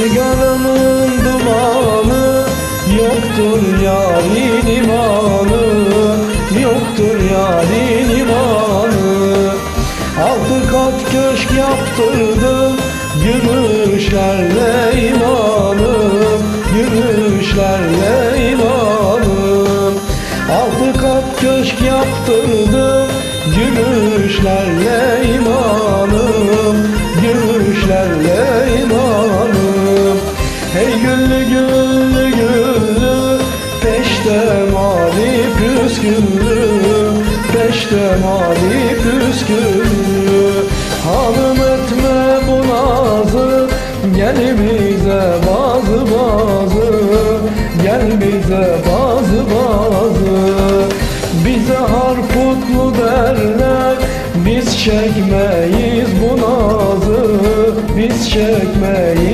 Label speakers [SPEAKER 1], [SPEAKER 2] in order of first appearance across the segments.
[SPEAKER 1] Sigaranın dumanı Yoktur yarin imanı Yoktur yarin imanı Altı kat köşk yaptırdım Gümüşlerle imanım Gümüşlerle imanım Altı kat köşk yaptırdım Gümüşlerle imanım Peşte mavi püsküllü Peşte mavi püsküllü Hanım etme bu nazı Gel bize bazı bazı Gel bize bazı bazı. Bize harputlu derler Biz çekmeyiz bu nazı Biz çekmeyiz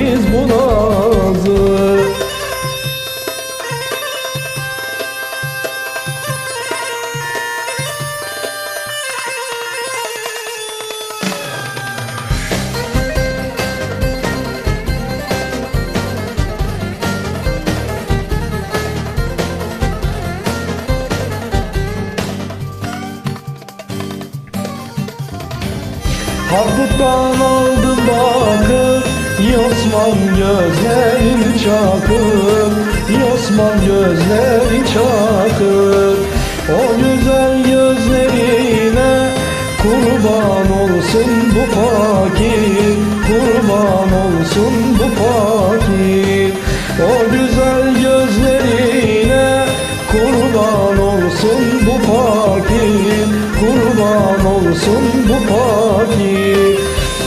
[SPEAKER 1] Harputtan aldım bakır Yosman gözlerin çakır Yosman gözlerin çakır. O güzel gözlerine Kurban olsun bu fakir Kurban olsun bu fakir. O güzel gözlerine Kurban olsun bu fakir olsun bu fakir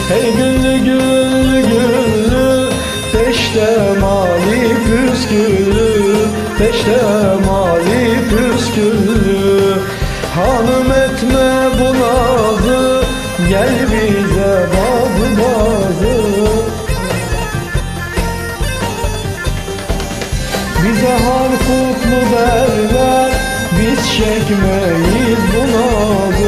[SPEAKER 1] Hey güllü güllü güllü Peşte mali püsküllü Peşte mali püsküllü. Hanım etme bu nazı Gel bize bazı bazı. Bize harputlu derler Biz çekmeyiz bu nazı Biz çekmeyiz